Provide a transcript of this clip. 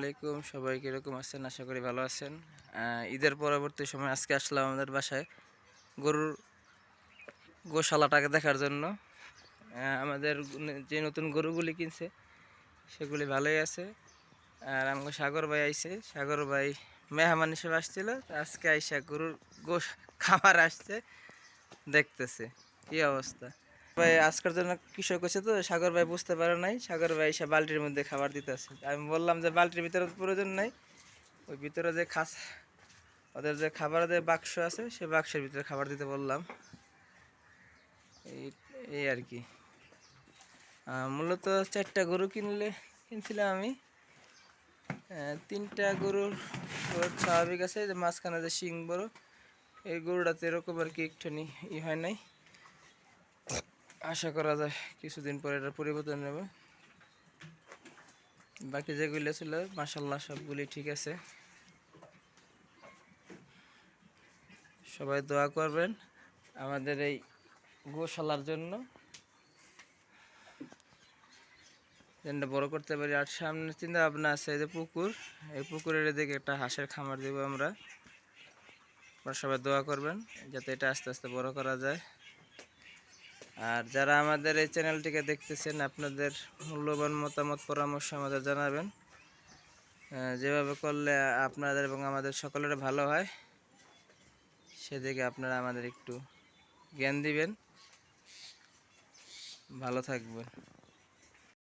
আলাইকুম, সবাই কীরকম আছেন? আশা করি ভালো আছেন। ঈদের পরবর্তী সময় আজকে আসলাম আমাদের বাসায় গরুর গোশালাটাকে দেখার জন্য। আমাদের যে নতুন গরুগুলি কিনছে, সেগুলি ভালোই আছে। আর আমাকে সাগর ভাই আইছে। সাগর ভাই মেহমান হিসেবে আসছিল আজকে আইসা গরুর গোশ খাবার আসছে, দেখতেছে। কি অবস্থা? ভাই আজকের জন্য কৃষক হচ্ছে তো, সাগর ভাই বুঝতে পারে নাই। সাগর ভাই এসে বালতির মধ্যে খাবার দিতেছে। আমি বললাম যে বালতির ভিতরে প্রয়োজন নাই। ওই ভিতরে যে খাস, ওদের যে খাবার যে বাক্স আছে, সে বাক্সের ভিতরে খাবার দিতে বললাম। এই আর কি। মূলত চারটা গরু কিনলে, কিনছিলাম আমি। তিনটা গরুর স্বাভাবিক আছে, যে মাঝখানে যে শিং বড়, এই গরুটাতে এরকম আর কি একটুখানি ই হয় নাই। আশা করা যায় কিছুদিন পরে এটা পরিবর্তন নেবে। বাকি যেগুলো ছিল মাসাল্লাহ সবগুলি ঠিক আছে। সবাই দোয়া করবেন আমাদের এই গোশালার জন্য। যেন বড় করতে পারি, আর সামনে চিন্তা ভাবনা আছে যে পুকুর, এই পুকুরের দিকে একটা হাঁসের খামার দেবো আমরা। সবাই দোয়া করবেন, যাতে এটা আস্তে আস্তে বড় করা যায়। আর যারা আমাদের এই চ্যানেলটিকে দেখতেছেন, আপনাদের মূল্যবান মতামত, পরামর্শ আমাদের জানাবেন। যেভাবে করলে আপনাদের এবং আমাদের সকলের ভালো হয়, সেদিকে আপনারা আমাদের একটু জ্ঞান দিবেন। ভালো থাকবেন।